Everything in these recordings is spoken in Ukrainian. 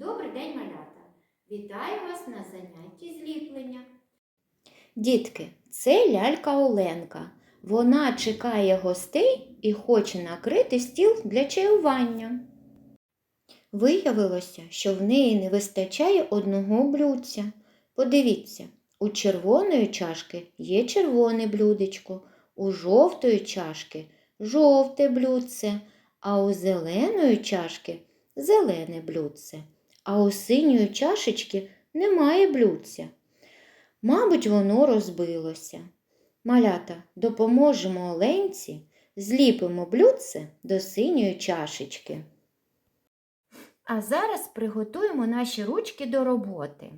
Добрий день, малята! Вітаю вас на занятті зліплення. Дітки, це лялька Оленка. Вона чекає гостей і хоче накрити стіл для чаювання. Виявилося, що в неї не вистачає одного блюдця. Подивіться, у червоної чашки є червоне блюдечко, у жовтої чашки жовте блюдце, а у зеленої чашки зелене блюдце, а у синьої чашечки немає блюдця. Мабуть, воно розбилося. Малята, допоможемо Оленці, зліпимо блюдце до синьої чашечки. А зараз приготуємо наші ручки до роботи.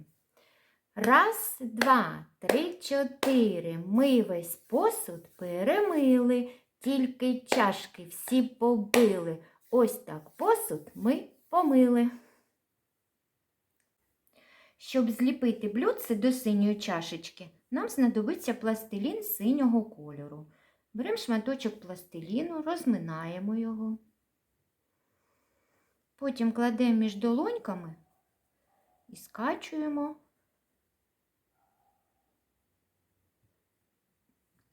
Раз, два, три, чотири. Ми весь посуд перемили, тільки чашки всі побили. Ось так посуд ми помили. Щоб зліпити блюдце до синьої чашечки, нам знадобиться пластилін синього кольору. Беремо шматочок пластиліну, розминаємо його. Потім кладемо між долоньками і скачуємо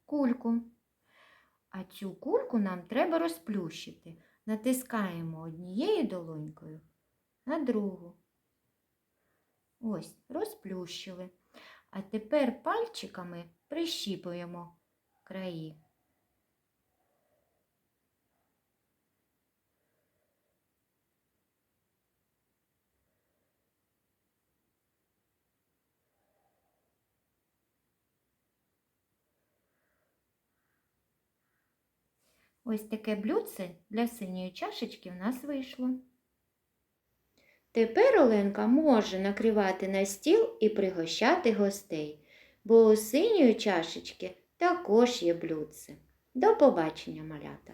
кульку. А цю кульку нам треба розплющити. Натискаємо однією долонькою на другу. Ось, розплющили. А тепер пальчиками прищіпуємо краї. Ось таке блюдце для синьої чашечки в нас вийшло. Тепер Оленка може накривати на стіл і пригощати гостей, бо у синьої чашечки також є блюдце. До побачення, малята!